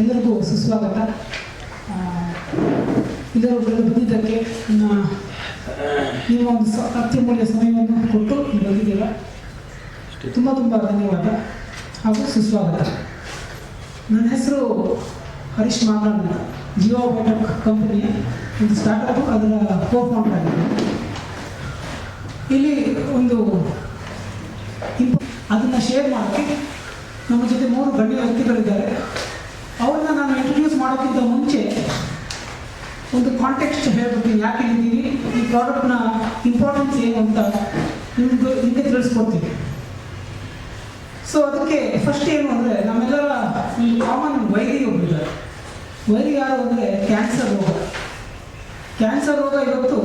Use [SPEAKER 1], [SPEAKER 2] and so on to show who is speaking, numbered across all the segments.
[SPEAKER 1] ಎಲ್ಲರಿಗೂ ಸುಸ್ವಾಗತ ಎಲ್ಲರೂ ಬಂದಿದ್ದಕ್ಕೆ ನಿಮ್ಮ ಒಂದು ಅತ್ಯಮೂಲ್ಯ ಸಮಯವನ್ನು ಕೊಟ್ಟು ಬಂದಿದ್ದೀರ. ತುಂಬ ತುಂಬ ಧನ್ಯವಾದ. ಹಾಗೂ ಸುಸ್ವಾಗತ. ನನ್ನ ಹೆಸರು ಹರೀಶ್ ಮಾತಾಡ ಜಿಯೋ ಬಯೋಟೆಕ್ ಕಂಪನಿ ಒಂದು ಸ್ಟಾರ್ಟಪ್ ಅದರ ಕೋಫೌಂಡರ್ ಆಗಿದೆ ಇಲ್ಲಿ ಒಂದು ಅದನ್ನು ಶೇರ್ ಮಾಡಿ ನಮ್ಮ ಜೊತೆ ಮೂರು ಗಣ್ಯ ವ್ಯಕ್ತಿಗಳಿದ್ದಾರೆ ಅವ್ರನ್ನ ನಾನು ಇಂಟ್ರೊಡ್ಯೂಸ್ ಮಾಡೋಕ್ಕಿಂತ ಮುಂಚೆ ಒಂದು ಕಾಂಟೆಕ್ಸ್ಟ್ ಹೇಳ್ಬಿಡ್ತೀನಿ ಯಾಕೆ ಹೇಳ್ತೀನಿ ಈ ಪ್ರಾಡಕ್ಟ್ನ ಇಂಪಾರ್ಟೆನ್ಸ್ ಏನು ಅಂತ ನಿಮ್ಗೆ ನಿಮಗೆ ತಿಳಿಸ್ಕೊಡ್ತೀನಿ. ಸೊ ಅದಕ್ಕೆ ಫಸ್ಟ್ ಏನು ಅಂದರೆ ನಮ್ಮೆಲ್ಲರ ಈ ಕಾಮನ್ ವೈರಿ ಒಬ್ಬಿದ್ದಾರೆ ವೈರಿ ಯಾರು ಅಂದರೆ ಕ್ಯಾನ್ಸರ್ ರೋಗ. ಕ್ಯಾನ್ಸರ್ ರೋಗ ಇವತ್ತು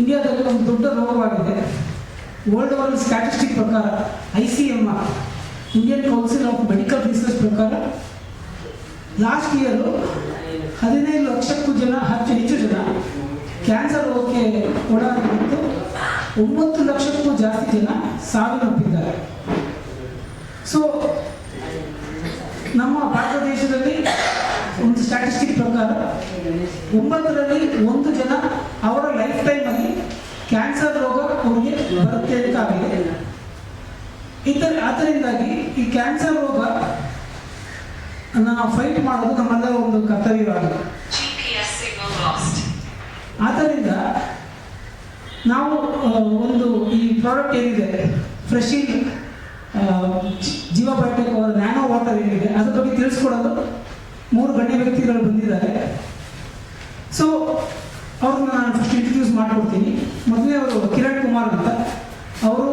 [SPEAKER 1] ಇಂಡಿಯಾದಲ್ಲಿ ಒಂದು ದೊಡ್ಡ ರೋಗವಾಗಿದೆ. ವರ್ಲ್ಡ್ ವರ್ಲ್ಡ್ ಸ್ಟ್ಯಾಟಿಸ್ಟಿಕ್ ಪ್ರಕಾರ I C M R Indian council of medical research ಪ್ರಕಾರ ಲಾಸ್ಟ್ ಇಯರು ಹದಿನೈದು ಲಕ್ಷಕ್ಕೂ ಜನ, ಹತ್ತು ಹೆಚ್ಚು ಜನ ಕ್ಯಾನ್ಸರ್ ರೋಗಕ್ಕೆ ಒಳಗಾಗಿದ್ದು ಒಂಬತ್ತು ಲಕ್ಷಕ್ಕೂ ಜಾಸ್ತಿ ಜನ ಸಾವಿನಪ್ಪಿದ್ದಾರೆ ಸೊ ನಮ್ಮ ಭಾರತ ದೇಶದಲ್ಲಿ ಒಂದು ಸ್ಟ್ಯಾಟಿಸ್ಟಿಕ್ ಪ್ರಕಾರ ಒಂಬತ್ತರಲ್ಲಿ ಒಂದು ಜನ ಅವರ ಲೈಫ್ ಟೈಮಲ್ಲಿ ಕ್ಯಾನ್ಸರ್ ರೋಗ ಅವರಿಗೆ ಬರುತ್ತೆ ಅಂತ ಆಗಿದೆ. ಇದರ ಅದರಿಂದಾಗಿ ಈ ಕ್ಯಾನ್ಸರ್ ರೋಗ ನಾವು ಫೈಟ್ ಮಾಡೋದು ನಮ್ಮೆಲ್ಲ ಒಂದು ಕರ್ತವ್ಯವಾಗಿದೆ.
[SPEAKER 2] Lost.
[SPEAKER 1] ಆದ್ದರಿಂದ ನಾವು ಒಂದು ಈ ಪ್ರಾಡಕ್ಟ್ ಏನಿದೆ ಫ್ರೆಶಿಂಗ್ ಜೀವ ಬಯೋಟೆಕ್ ಅವರ ನ್ಯಾನೋ ವಾಟರ್ ಏನಿದೆ ಅದ್ರ ಬಗ್ಗೆ ತಿಳಿಸ್ಕೊಡೋದು ಮೂರು ಗಣ್ಯ ವ್ಯಕ್ತಿಗಳು ಬಂದಿದ್ದಾರೆ. ಸೊ ಅವ್ರನ್ನ ನಾನು ಫಸ್ಟ್ ಇಂಟ್ರೊಡ್ಯೂಸ್ ಮಾಡಿಕೊಡ್ತೀನಿ. ಮೊದಲೇ ಅವರು ಕಿರಣ್ ಕುಮಾರ್ ಅಂತ. ಅವರು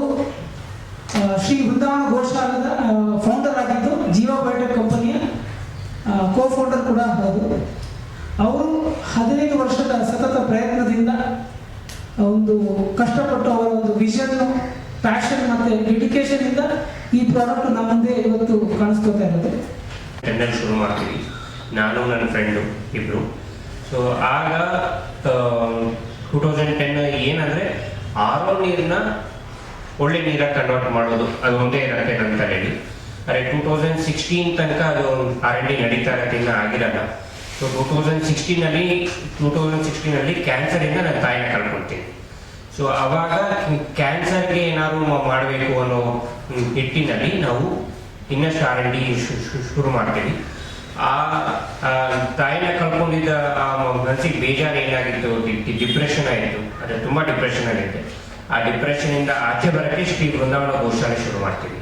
[SPEAKER 1] ಶ್ರೀ ವೃಂದಾವನ ಗೋಶಾಲದ ಫೌಂಡರ್ ಆಗಿದ್ದು ಜೀವ ಬಯೋಟೆಕ್ ಕಂಪನಿಯ ಕೋ ಫೌಂಡರ್ ಕೂಡ ಹೌದು ಅವರು ಹದಿನೈದು ವರ್ಷದ ಸತತ ಪ್ರಯತ್ನದಿಂದ ಒಂದು ಕಷ್ಟಪಟ್ಟು ಅವರ ಒಂದು ವಿಷನ್ ಪ್ಯಾಷನ್ ಮತ್ತೆ ಡೆಡಿಕೇಶನ್ ಇಂದ ಈ ಪ್ರಾಡಕ್ಟ್ ನಮ್ಮ ಮುಂದೆ ಇವತ್ತು ಕಾಣಿಸ್ಕೊತಾ ಇರೋದು.
[SPEAKER 3] ಟೆಂಡರ್ ಶುರು ಮಾಡ್ತೀವಿ. ನಾನು, ನನ್ನ ಫ್ರೆಂಡು ಇಬ್ರು. ಸೊ ಆಗ ಟೂ ತೌಸಂಡ್ ಟೆನ್ ಏನಂದರೆ ಆರೋ ನೀರನ್ನ ಒಳ್ಳೆ ನೀರಾಗಿ ಕನ್ವರ್ಟ್ ಮಾಡೋದು, ಅದು ಒಂದೇ ಇರತ್ತೆ ನನ್ನ ತಲೆಯಲ್ಲಿ ಅರೆ ಟೂ ತೌಸಂಡ್ ಸಿಕ್ಸ್ಟೀನ್ ತನಕ ಅದು ಆರ್ ಎನ್ ಡಿ ನಡೀತಾ ಇರೋದ್ರಿಂದ ಆಗಿರಲ್ಲ. ಸೊ ಟೂ ತೌಸಂಡ್ ಸಿಕ್ಸ್ಟೀನಲ್ಲಿ ಟೂ ತೌಸಂಡ್ ಸಿಕ್ಸ್ಟೀನಲ್ಲಿ ಕ್ಯಾನ್ಸರಿಂದ ನನ್ನ ತಾಯಿನ ಕಳ್ಕೊಳ್ತೀನಿ ಸೊ ಅವಾಗ ಕ್ಯಾನ್ಸರ್ಗೆ ಏನಾದ್ರು ಮಾಡಬೇಕು ಅನ್ನೋ ಹಿಟ್ಟಿನಲ್ಲಿ ನಾವು ಇನ್ನಷ್ಟು ಆರ್ ಡಿ ಶುರು ಮಾಡ್ತೀವಿ. ಆ ಆ, ತಾಯಿನ ಕಳ್ಕೊಂಡಿದ್ದ ಆ ಮನಸ್ಸಿಗೆ ಬೇಜಾರು ಏನಾಗಿತ್ತು? ಡಿಪ್ರೆಷನ್ ಆಯಿತು ಅದು, ತುಂಬ ಡಿಪ್ರೆಷನ್ ಆಗಿತ್ತು. ಆ ಡಿಪ್ರೆಷನಿಂದ ಆಚೆ ಬರೋಕ್ಕೆ ಶ್ರೀ ಬೃಂದಾವನ ಗೋಶಾಲೆ ಶುರು ಮಾಡ್ತೀವಿ.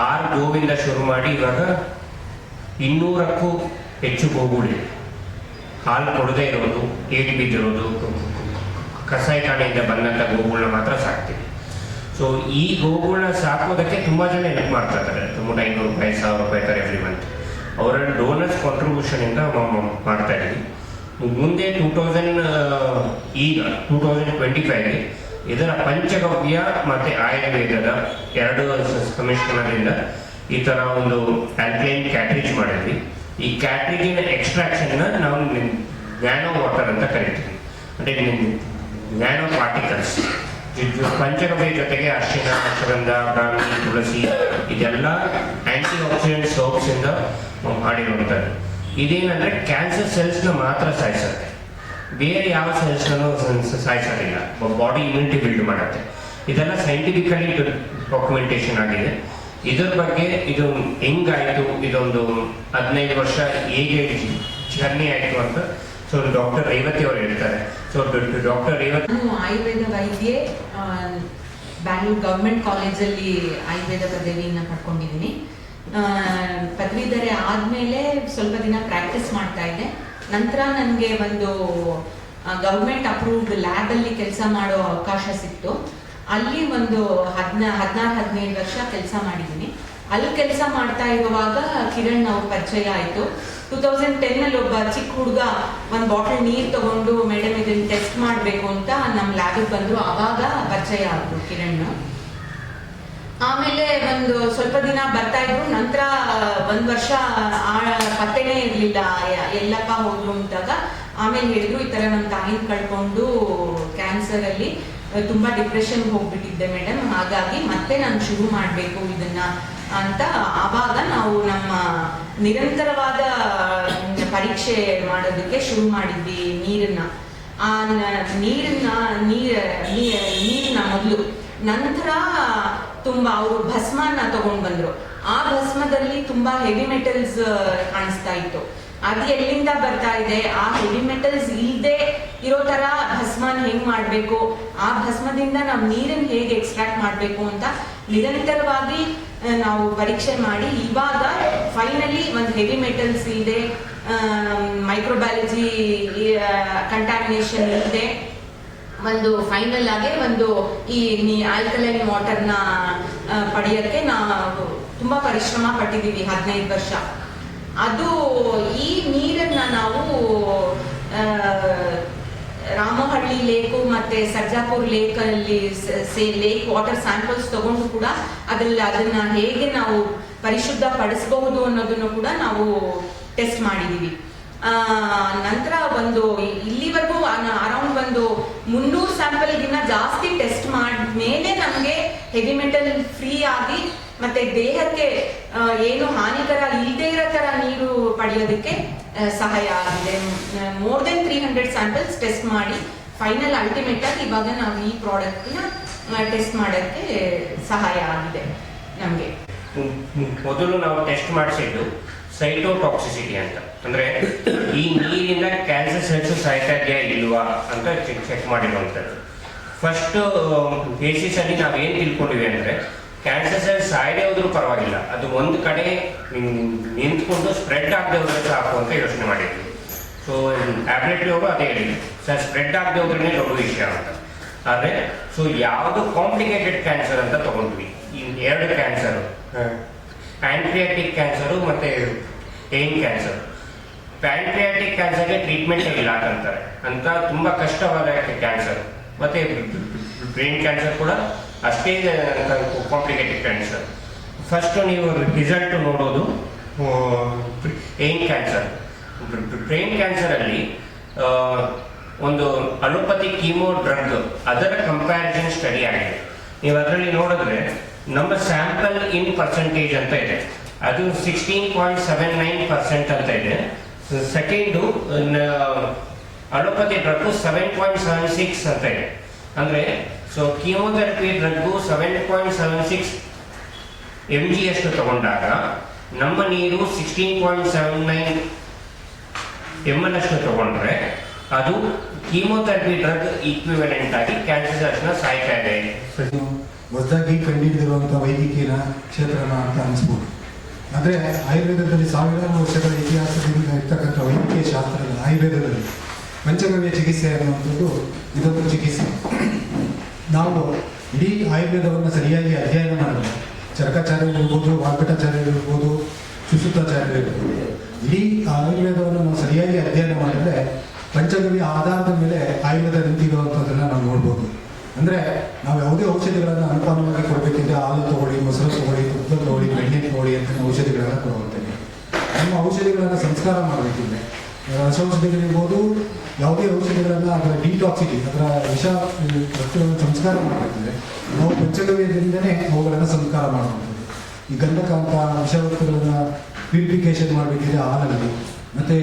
[SPEAKER 3] ಆರು ಗೋವಿಂದ ಶುರು ಮಾಡಿ ಇವಾಗ ಇನ್ನೂರಕ್ಕೂ ಹೆಚ್ಚು ಗೋಗಳಿವೆ ಹಾಲು ಕೊಡದೇ ಇರೋದು, ಏಡಿ ಬಿದ್ದಿರೋದು ಕಸಾಯಿಖಾನೆಯಿಂದ ಬಂದಂಥ ಗೋಗಳನ್ನ ಮಾತ್ರ ಸಾಕ್ತೀವಿ. ಸೊ ಈ ಗೋಗಳನ್ನ ಸಾಕೋದಕ್ಕೆ ತುಂಬ ಜನ ಹೆಲ್ಪ್ ಮಾಡ್ತಾ ಇದ್ದಾರೆ. ತುಂಬ ಐನೂರು ರೂಪಾಯಿ ಸಾವಿರ ರೂಪಾಯಿ ತರ ಎವ್ರಿ ಮಂತ್ ಅವರ ಡೋನರ್ಸ್ ಕಾಂಟ್ರಿಬ್ಯೂಷನಿಂದ ಮಾಡ್ತಾ ಇದ್ದೀವಿ ಮುಂದೆ ಟೂ ತೌಸಂಡ್ ಈಗ ಟೂ ತೌಸಂಡ್ ಟ್ವೆಂಟಿ ಫೈವ್ಗೆ ಇದರ ಪಂಚಗವ್ಯ ಮತ್ತು ಆಯುರ್ವೇದದ ಎರಡು ಸಮಿಶ್ರಣದಿಂದ ಈ ಥರ ಒಂದು ಆಲ್ಕಲೈನ್ ಕ್ಯಾಟ್ರಿಜ್ ಮಾಡಿದ್ವಿ. ಈ ಕ್ಯಾಟ್ರಿಜಿನ ಎಕ್ಸ್ಟ್ರಾಕ್ಷನ್ನ ನಾವು ನ್ಯಾನೋ ವಾಟರ್ ಅಂತ ಕರಿತೀವಿ. ಅಂದರೆ ನ್ಯಾನೋ ಪಾರ್ಟಿಕಲ್ಸ್ ಪಂಚಗವ್ಯ ಜೊತೆಗೆ ಅರ್ಶಿನ ಅಕ್ಷರಂಧ ಬ್ರಾಹ್ಮಿ, ತುಳಸಿ, ಇದೆಲ್ಲ ಆಂಟಿ ಆಕ್ಸಿಡೆಂಟ್ ಸೋಪ್ಸ್ ಇಂದ ಮಾಡಿರುವಂಥದ್ದು ಇದೇನಂದ್ರೆ ಕ್ಯಾನ್ಸರ್ ಸೆಲ್ಸ್ನ ಮಾತ್ರ ಸಾಯಿಸುತ್ತೆ. ಬೇರೆ ಯಾವ ಸೆಲ್ಸ್ನೂ ಸಾಯಿಸೋದಿಲ್ಲ. ಬಾಡಿ ಇಮ್ಯುನಿಟಿ ಬಿಲ್ಡ್ ಮಾಡುತ್ತೆ. ಇದೆಲ್ಲ ಸೈಂಟಿಫಿಕಲಿ ಡಾಕ್ಯುಮೆಂಟೇಶನ್ ಆಗಿದೆ. ಇದ್ರ ಬಗ್ಗೆ ಇದು ಹೆಂಗಾಯಿತು? ಇದೊಂದು ಹದಿನೈದು ವರ್ಷ ಹೇಗೆ ಜರ್ನಿ ಆಯಿತು ಅಂತ ಸೊ ಡಾಕ್ಟರ್ ರೇವತಿ ಅವರು ಹೇಳ್ತಾರೆ. ಸೊ ಡಾಕ್ಟರ್ ರೇವತಿ
[SPEAKER 2] ಆಯುರ್ವೇದ ವೈದ್ಯೆ ಬ್ಯಾಂಗ್ಳೂರ್ ಗೌರ್ಮೆಂಟ್ ಕಾಲೇಜಲ್ಲಿ ಆಯುರ್ವೇದ ಪದವಿಯನ್ನು ಪಡ್ಕೊಂಡಿದ್ದೀನಿ. ಪದವೀಧರೆ ಆದಮೇಲೆ ಸ್ವಲ್ಪ ದಿನ ಪ್ರಾಕ್ಟೀಸ್ ಮಾಡ್ತಾ ಇದ್ದೆ. ನಂತರ ನನಗೆ ಒಂದು ಗೌರ್ಮೆಂಟ್ ಅಪ್ರೂವ್ಡ್ ಲ್ಯಾಬಲ್ಲಿ ಕೆಲಸ ಮಾಡೋ ಅವಕಾಶ ಸಿಕ್ತು. ಅಲ್ಲಿ ಒಂದು ಹದಿನ, ಹದಿನಾರು ಹದಿನೈದು ವರ್ಷ ಕೆಲಸ ಮಾಡಿದ್ದೀನಿ ಅಲ್ಲಿ ಕೆಲಸ ಮಾಡ್ತಾ ಇರುವಾಗ ಕಿರಣ್ ಅವ್ರ ಪರಿಚಯ ಆಯಿತು. ಟೂ ತೌಸಂಡ್ ಟೆನ್ನಲ್ಲಿ ಒಬ್ಬ ಚಿಕ್ಕ ಹುಡುಗ ಒಂದು ಬಾಟಲ್ ನೀರು ತಗೊಂಡು, ಮೇಡಮ್ ಇದನ್ನ ಟೆಸ್ಟ್ ಮಾಡಬೇಕು ಅಂತ ನಮ್ಮ ಲ್ಯಾಬಿಗೆ ಬಂದರು. ಆವಾಗ ಪರಿಚಯ ಆದರು ಕಿರಣ್ ಆಮೇಲೆ ಒಂದು ಸ್ವಲ್ಪ ದಿನ ಬರ್ತಾ ಇದ್ರು. ನಂತರ ಒಂದು ವರ್ಷ ಆ ಪತ್ತೆನೇ ಇರ್ಲಿಲ್ಲ. ಎಲ್ಲಪ್ಪ ಹೋದ್ರು ಅಂತಾಗ ಆಮೇಲೆ ಹೇಳಿದ್ರು, ಈ ತರ ನಮ್ ತಾಯಿನ ಕಳ್ಕೊಂಡು ಕ್ಯಾನ್ಸರಲ್ಲಿ ತುಂಬಾ ಡಿಪ್ರೆಷನ್ ಹೋಗ್ಬಿಟ್ಟಿದ್ದೆ ಮೇಡಮ್ ಹಾಗಾಗಿ ಮತ್ತೆ ನಾನು ಶುರು ಮಾಡಬೇಕು ಇದನ್ನ ಅಂತ ಆವಾಗ ನಾವು ನಮ್ಮ ನಿರಂತರವಾದ ಪರೀಕ್ಷೆ ಮಾಡೋದಕ್ಕೆ ಶುರು ಮಾಡಿದ್ವಿ ನೀರನ್ನ. ಆ ನೀರನ್ನ, ನೀರ ನೀರನ್ನ ಮೊದಲು ನಂತರ ತುಂಬಾ ಅವರು ಭಸ್ಮನ ತಗೊಂಡ್ ಬಂದ್ರು. ಆ ಭಸ್ಮದಲ್ಲಿ ತುಂಬಾ ಹೆವಿ ಮೆಟಲ್ಸ್ ಕಾಣಿಸ್ತಾ ಇತ್ತು. ಅದು ಎಲ್ಲಿಂದ ಬರ್ತಾ ಇದೆ? ಆ ಹೆವಿ ಮೆಟಲ್ಸ್ ಇಲ್ಲದೆ ಇರೋ ತರ ಭಸ್ಮನ್ ಹೆಂಗ್ ಮಾಡ್ಬೇಕು? ಆ ಭಸ್ಮದಿಂದ ನಾವು ನೀರನ್ನು ಹೇಗೆ ಎಕ್ಸ್ಟ್ರಾಕ್ಟ್ ಮಾಡ್ಬೇಕು ಅಂತ ನಿರಂತರವಾಗಿ ನಾವು ಪರೀಕ್ಷೆ ಮಾಡಿ ಇವಾಗ ಫೈನಲಿ ಒಂದು ಹೆವಿ ಮೆಟಲ್ಸ್ ಇದೆ ಮೈಕ್ರೋಬಯಾಲಜಿ ಕಂಟಾಮಿನೇಷನ್ ಇಲ್ಲದೆ ಒಂದು ಫೈನಲ್ ಆಗಿ ಒಂದು ಈ ಆಲ್ಕಲೈನ್ ವಾಟರ್ನ ಪಡೆಯೋಕ್ಕೆ ನಾವು ತುಂಬಾ ಪರಿಶ್ರಮ ಪಟ್ಟಿದ್ದೀವಿ ಹದಿನೈದು ವರ್ಷ. ಅದು ಈ ನೀರನ್ನ ನಾವು ರಾಮಹಳ್ಳಿ ಲೇಕು ಮತ್ತೆ ಸರ್ಜಾಪುರ್ ಲೇಕ್ ಅಲ್ಲಿ ಲೇಕ್ ವಾಟರ್ ಸ್ಯಾಂಪಲ್ಸ್ ತಗೊಂಡು ಕೂಡ ಅದ್ರಲ್ಲಿ ಅದನ್ನ ಹೇಗೆ ನಾವು ಪರಿಶುದ್ಧ ಪಡಿಸಬಹುದು ಅನ್ನೋದನ್ನು ಕೂಡ ನಾವು ಟೆಸ್ಟ್ ಮಾಡಿದೀವಿ ಆ, ನಂತರ ಒಂದು ಇಲ್ಲಿವರೆಗೂ ಅರೌಂಡ್ ಒಂದು ಮುನ್ನೂರು ಸ್ಯಾಂಪಲ್ಗಿನ್ನ ಜಾಸ್ತಿ ಟೆಸ್ಟ್ ಮಾಡಿದ್ಮೇಲೆ ನಮಗೆ ಹೆವಿ ಮೆಟಲ್ ಫ್ರೀ ಆಗಿ ಮತ್ತೆ ದೇಹಕ್ಕೆ ಏನು ಹಾನಿಕರ ಇಲ್ಲದೆ ಇರೋ ತರ ನೀರು ಪಡೆಯೋದಕ್ಕೆ ಸಹಾಯ ಆಗಿದೆ more than three hundred samples test ಮಾಡಿ ಫೈನಲ್ ಅಲ್ಟಿಮೇಟ್ ಆಗಿ ಇವಾಗ ನಾವು ಈ ಪ್ರಾಡಕ್ಟ್ನ ಟೆಸ್ಟ್ ಮಾಡೋಕ್ಕೆ ಸಹಾಯ ಆಗಿದೆ ನಮಗೆ.
[SPEAKER 3] ಮೊದಲು ನಾವು ಟೆಸ್ಟ್ ಮಾಡಿಸಿದ್ದು ಸೈಟೋಟಾಕ್ಸಿಸಿಟಿ ಅಂತ. ಅಂದ್ರೆ ಈ ನೀರಿಂದ ಕ್ಯಾನ್ಸರ್ ಸೆಲ್ಸ್ ಸಾಯ್ತಾ ಇಲ್ವಾ ಅಂತ ಚೆಕ್ ಮಾಡಿರುವಂಥದ್ದು. ಫಸ್ಟ್ ಬೇಸಿಸ್ ಅಲ್ಲಿ ನಾವೇನು ತಿಳ್ಕೊಂಡಿವಿ ಅಂದ್ರೆ ಕ್ಯಾನ್ಸರ್ ಸೆಲ್ಸ್ ಸಾಯದೇ ಹೋದ್ರೂ ಪರವಾಗಿಲ್ಲ. ಅದು ಒಂದು ಕಡೆ ನಿಂತ್ಕೊಂಡು ಸ್ಪ್ರೆಡ್ ಆಗದೆ ಹೋದ್ರೆ ಸಾಕು ಅಂತ ಯೋಚನೆ ಮಾಡಿದ್ವಿ. ಸೊ ಟ್ಯಾಬ್ಲೆಟ್ ಅವರು ಅದೇ ಹೇಳಿದ್ರು ಸರ್ ಸ್ಪ್ರೆಡ್ ಆಗದೆ ಹೋದ್ರೇ ದೊಡ್ಡ ವಿಷಯ ಅಂತ. ಆದರೆ ಸೊ ಯಾವುದು ಕಾಂಪ್ಲಿಕೇಟೆಡ್ ಕ್ಯಾನ್ಸರ್ ಅಂತ ತಗೊಂಡ್ವಿ. ಈ ಎರಡು ಕ್ಯಾನ್ಸರ್ ಪ್ಯಾಂಕ್ರಿಯಾಟಿಕ್ ಕ್ಯಾನ್ಸರು ಮತ್ತೆ ಪೇನ್ ಕ್ಯಾನ್ಸರ್ ಪ್ಯಾಂಕ್ರಿಯಾಟಿಕ್ ಕ್ಯಾನ್ಸರ್ಗೆ ಟ್ರೀಟ್ಮೆಂಟ್ ಇಲ್ಲ ಅಂತಾರೆ ಅಂತ ತುಂಬಾ ಕಷ್ಟವಾದ ಕ್ಯಾನ್ಸರ್ ಮತ್ತೆ ಬ್ರೈನ್ ಕ್ಯಾನ್ಸರ್ ಕೂಡ ಅಷ್ಟೇ ಕಾಂಪ್ಲಿಕೇಟೆಡ್ ಕ್ಯಾನ್ಸರ್ ಫಸ್ಟ್ ನೀವು ರಿಸಲ್ಟ್ ನೋಡೋದು ಏನ್ ಕ್ಯಾನ್ಸರ್ ಬ್ರೈನ್ ಕ್ಯಾನ್ಸರ್ ಅಲ್ಲಿ ಒಂದು ಅಲೋಪತಿ ಕೀಮೋ ಡ್ರಗ್ ಅದರ ಕಂಪ್ಯಾರಿಸನ್ ಸ್ಟಡಿ ಆಗಿದೆ. ನೀವು ಅದರಲ್ಲಿ ನೋಡಿದ್ರೆ ನಮ್ಮ ಸ್ಯಾಂಪಲ್ ಇನ್ ಪರ್ಸೆಂಟೇಜ್ ಅಂತ ಇದೆ. ಅದು sixteen point seven nine percent ಅಂತ ಇದೆ. Second allopathy drug seven point seven six ಅಂತ ಇದೆ. ಅಂದ್ರೆ so chemotherapy drug seven point seven six M G ಅಷ್ಟು ತಗೊಂಡಾಗ, ನಮ್ಮ ನೀರು sixteen point seven nine M L ಅಷ್ಟು ತಗೊಂಡ್ರೆ, ಅದು ಕೀಮೋಥೆರಪಿ ಡ್ರಗ್ ಈಕ್ವಿವೆಲೆಂಟ್ ಆಗಿ ಕ್ಯಾನ್ಸರ್ಸ್ನ ಸಾಯ್ತಾ ಇದೆ
[SPEAKER 4] ಹೊಸದಾಗಿ ಕಂಡುಹಿಡಿದಿರುವಂಥ ವೈದ್ಯಕೀಯ ಕ್ಷೇತ್ರನ ಅಂತ ಅನಿಸ್ಬೋದು. ಆದರೆ ಆಯುರ್ವೇದದಲ್ಲಿ ಸಾವಿರಾರು ವರ್ಷಗಳ ಇತಿಹಾಸದಿಂದ ಇರ್ತಕ್ಕಂಥ ವೈದ್ಯಕೀಯ ಶಾಸ್ತ್ರ ಆಯುರ್ವೇದದಲ್ಲಿ. ಪಂಚಗವ್ಯ ಚಿಕಿತ್ಸೆ ಅನ್ನುವಂಥದ್ದು ಇದೊಂದು ಚಿಕಿತ್ಸೆ. ನಾವು ಇಡೀ ಆಯುರ್ವೇದವನ್ನು ಸರಿಯಾಗಿ ಅಧ್ಯಯನ ಮಾಡಿದ್ರೆ ಚರಕಾಚಾರ್ಯರು ಇರ್ಬೋದು ವಾಲ್ಕಟಾಚಾರ್ಯರು ಇರ್ಬೋದು ಸುಶ್ರುತಾಚಾರ್ಯರು ಇರ್ಬೋದು ಇಡೀ ಆಯುರ್ವೇದವನ್ನು ನಾವು ಸರಿಯಾಗಿ ಅಧ್ಯಯನ ಮಾಡಿದ್ರೆ ಪಂಚಗವ್ಯ ಆಧಾರದ ಮೇಲೆ ಆಯುರ್ವೇದ ನಿಂತಿರುವಂಥದ್ದನ್ನು ನಾವು ನೋಡ್ಬೋದು. ಅಂದರೆ ನಾವು ಯಾವುದೇ ಔಷಧಿಗಳನ್ನು ಅನುಪಾನವಾಗಿ ಕೊಡಬೇಕಿದ್ರೆ ಹಾಲು ತಗೊಳ್ಳಿ, ಮೊಸರು ತಗೊಳ್ಳಿ, ತುಪ್ಪ ತಗೊಳ್ಳಿ ಬೆಣ್ಣೆ ತಗೊಳ್ಳಿ ಅಂತ ಔಷಧಿಗಳನ್ನು ಕೊಡುವಂತೇವೆ ನಮ್ಮ ಔಷಧಿಗಳನ್ನು ಸಂಸ್ಕಾರ ಮಾಡಬೇಕಿದ್ರೆ ರಸೌಷಧಿಗಳಿರ್ಬೋದು ಯಾವುದೇ ಔಷಧಿಗಳನ್ನು ಅದರ ಡಿಟಾಕ್ಸಿಟಿ ಅದರ ವಿಷ ಸಂಸ್ಕಾರ ಮಾಡಬೇಕಿದ್ರೆ, ನಾವು ಪಂಚಗವ್ಯದಿಂದನೇ ಅವುಗಳನ್ನು ಸಂಸ್ಕಾರ ಮಾಡುವಂಥದ್ದು ಈ ಗಂಧಕಾಂತ, ವಿಷವಸ್ತುಗಳನ್ನು ಪ್ಯೂರಿಫಿಕೇಶನ್ ಮಾಡಬೇಕಿದ್ರೆ ಹಾಲಲ್ಲಿ, ಮತ್ತು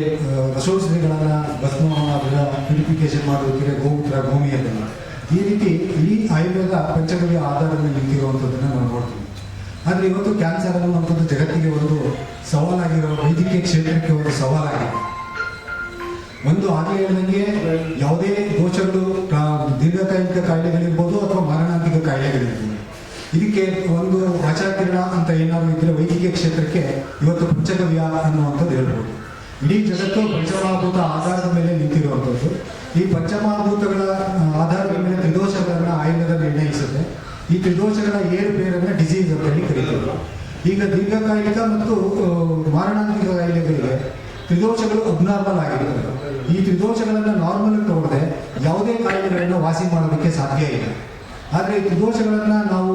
[SPEAKER 4] ರಸೌಷಧಿಗಳನ್ನು ಭಸ್ಮ ಅದರ ಪ್ಯೂರಿಫಿಕೇಶನ್ ಮಾಡಬೇಕಿದ್ರೆ ಗೋಮೂತ್ರ, ಗೋಮಿಯದಲ್ಲಿ. ಈ ರೀತಿ ಈ ಆಯುರ್ವೇದ ಪಂಚಗವ್ಯ ಆಧಾರದಲ್ಲಿ ನಿಂತಿರುವಂಥದ್ದನ್ನು ನಾವು ನೋಡ್ತೀವಿ. ಆದರೆ ಇವತ್ತು ಕ್ಯಾನ್ಸರ್ ಅನ್ನುವಂಥದ್ದು ಜಗತ್ತಿಗೆ ಒಂದು ಸವಾಲಾಗಿರೋ ವೈದ್ಯಕೀಯ ಕ್ಷೇತ್ರಕ್ಕೆ ಒಂದು ಸವಾಲಾಗಿದೆ. ಒಂದು ಆಗಲೇ ಹೇಳಿದಂಗೆ ಯಾವುದೇ ದೋಷಗಳು ದೀರ್ಘಕಾಲಿಕ ಕಾಯಿಲೆಗಳಿರ್ಬೋದು ಅಥವಾ ಮಾರಣಾಂತಿಕ ಕಾಯಿಲೆಗಳಿರ್ಬೋದು. ಇದಕ್ಕೆ ಒಂದು ಆಚಾರಕಿರಣ ಅಂತ ಏನಾದರೂ ಇದ್ರೆ ವೈದ್ಯಕೀಯ ಕ್ಷೇತ್ರಕ್ಕೆ ಇವತ್ತು ಪಂಚಗವ್ಯ ಅನ್ನುವಂಥದ್ದು ಹೇಳ್ಬೋದು. ಇಡೀ ಜಗತ್ತು ಪಂಚಮಾಭೂತ ಆಧಾರದ ಮೇಲೆ ನಿಂತಿರುವಂಥದ್ದು. ಈ ಪಂಚಮಹಾಭೂತಗಳ ಆ, ಆಧಾರದ ಮೇಲೆ ತ್ರಿದೋಷಗಳನ್ನು ಆಯುರ್ವೇದ ನಿರ್ಣಯಿಸುತ್ತೆ ಈ ತ್ರಿದೋಷಗಳ ಏರುಪೇರನ್ನು ಡಿಸೀಸ್ ಅಂತ ಹೇಳಿ ಕರೀತಾರೆ. ಈಗ ದೀರ್ಘಕಾಲಿಕ ಮತ್ತು ಮಾರಣಾಂತಿಕ ಕಾಯಿಲೆಗಳಿಗೆ ತ್ರಿದೋಷಗಳು ಅಬ್ನಾರ್ಮಲ್ ಆಗಿರ್ತವೆ ಈ ತ್ರಿದೋಷಗಳನ್ನು ನಾರ್ಮಲ್ ತಗೊಂಡ್ರೆ ಯಾವುದೇ ಕಾಯಿಲೆಗಳನ್ನು ವಾಸಿ ಮಾಡೋದಕ್ಕೆ ಸಾಧ್ಯ ಇಲ್ಲ. ಆದರೆ ಈ ತ್ರಿದೋಷಗಳನ್ನು ನಾವು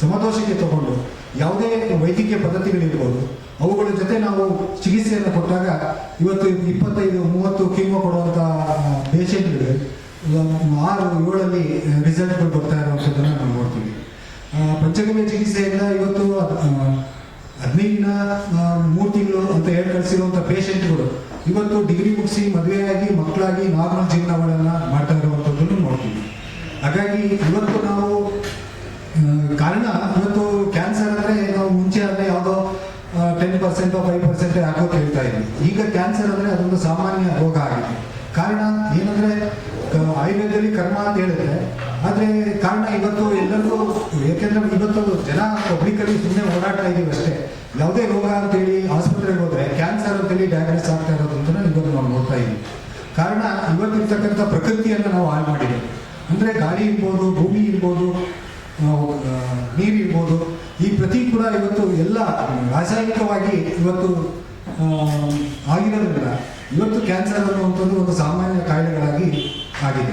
[SPEAKER 4] ಸಮತೋಷಕ್ಕೆ ತಗೊಂಡು ಯಾವುದೇ ವೈದ್ಯಕೀಯ ಪದ್ಧತಿಗಳಿರ್ಬೋದು ಅವುಗಳ ಜೊತೆ ನಾವು ಚಿಕಿತ್ಸೆಯನ್ನು ಕೊಟ್ಟಾಗ ಇವತ್ತು ಇಪ್ಪತ್ತೈದು ಮೂವತ್ತು ಕೀಮೋ ಕೊಡುವಂಥ ಪೇಷಂಟ್ಗಳು ಆರು ಏಳಲ್ಲಿ ರಿಸಲ್ಟ್ಗಳು ಬರ್ತಾ ಇರುವಂಥದ್ದನ್ನು ನಾವು ನೋಡ್ತೀವಿ. ಪಂಚಗಮ್ಯ ಚಿಕಿತ್ಸೆಯಿಂದ ಇವತ್ತು ಆ, ಹದಿನೈದಿನ ಮೂರು ತಿಂಗಳು ಅಂತ ಹೇಳಿ ಕಳಿಸಿರುವಂಥ ಪೇಷಂಟ್ಗಳು ಇವತ್ತು ಡಿಗ್ರಿ ಮುಗಿಸಿ ಮದುವೆಯಾಗಿ ಮಕ್ಕಳಾಗಿ ನಾರ್ಮಲ್ ಜೀವನಗಳನ್ನು ಮಾಡ್ತಾ ಇರುವಂಥದ್ದನ್ನು ನೋಡ್ತೀವಿ. ಹಾಗಾಗಿ ಇವತ್ತು ನಾವು ಕಾರಣ ಸಾಮಾನ್ಯ ರೋಗ ಆಗಿದೆ. ಕಾರಣ ಏನಂದರೆ ಆಯುರ್ವೇದದಲ್ಲಿ ಕರ್ಮ ಅಂತ ಹೇಳಿದ್ರೆ ಆದರೆ ಕಾರಣ ಇವತ್ತು ಎಲ್ಲರಿಗೂ ಯಾಕೆಂದ್ರೆ ಇವತ್ತು ಜನ ಪಬ್ಲಿಕಲ್ಲಿ ಸುಮ್ಮನೆ ಓಡಾಟ ಇದೀವಿ ಅಷ್ಟೇ. ಯಾವುದೇ ರೋಗ ಅಂತೇಳಿ ಆಸ್ಪತ್ರೆಗೆ ಹೋದ್ರೆ, ಕ್ಯಾನ್ಸರ್ ಅಂತೇಳಿ ಡಯಾಗ್ನೋಸ್ ಆಗ್ತಾ ಇರೋದು ಅಂತ ಇವತ್ತು ನಾವು ನೋಡ್ತಾ ಇದ್ದೀವಿ. ಕಾರಣ ಇವತ್ತಿರ್ತಕ್ಕಂಥ ಪ್ರಕೃತಿಯನ್ನು ನಾವು ಹಾಳು ಮಾಡಿದ್ದೀವಿ ಅಂದರೆ ಗಾಳಿ ಇರ್ಬೋದು, ಭೂಮಿ ಇರ್ಬೋದು ನೀರು ಇರ್ಬೋದು, ಈ ಪ್ರತಿ ಕೂಡ ಇವತ್ತು ಎಲ್ಲ ರಾಸಾಯನಿಕವಾಗಿ ಇವತ್ತು ಆಗಿರೋದ್ರಿಂದ ಇವತ್ತು ಕ್ಯಾನ್ಸರ್ ಅನ್ನುವಂಥದ್ದು ಒಂದು ಸಾಮಾನ್ಯ ಕಾಯಿಲೆಗಳಾಗಿ ಆಗಿದೆ.